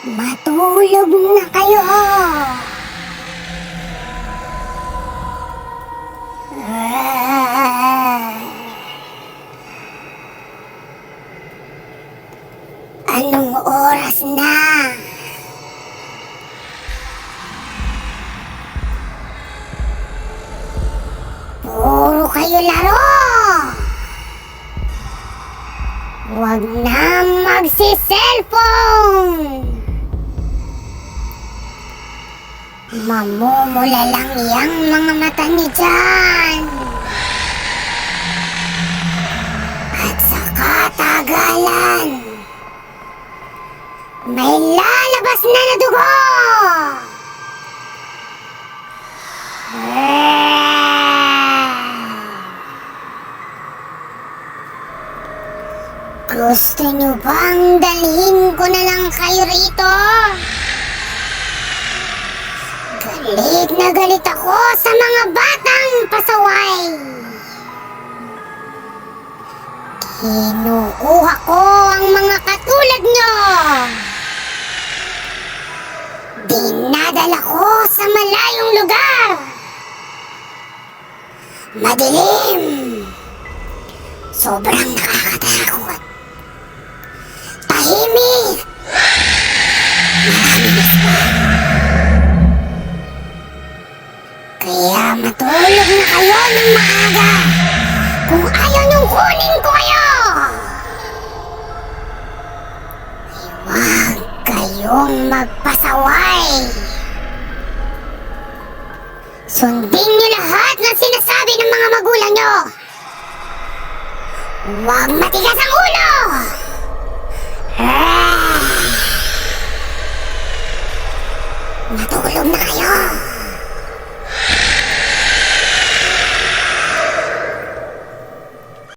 Matulog na kayo! Anong oras na? Puro kayo laro! Huwag na magsi-cellphone! Mamumula lang yang mga mata ni Jan. At sa katagalan, may lalabas na na dugo! Gusto niyo bang dalhin ko na lang kayo rito? Galit na galit ako sa mga batang pasaway. Kinukuha ko ang mga katulad nyo. Dinadala ko sa malayong lugar. Madilim. Sobrang nakakatakot. Matulog na kayo ng maaga kung ayaw niyong kunin ko kayo. Huwag kayong magpasaway. Sundin niyo lahat ng sinasabi ng mga magulang niyo. Huwag matigas ang ulo. Ah. Matulog na kayo.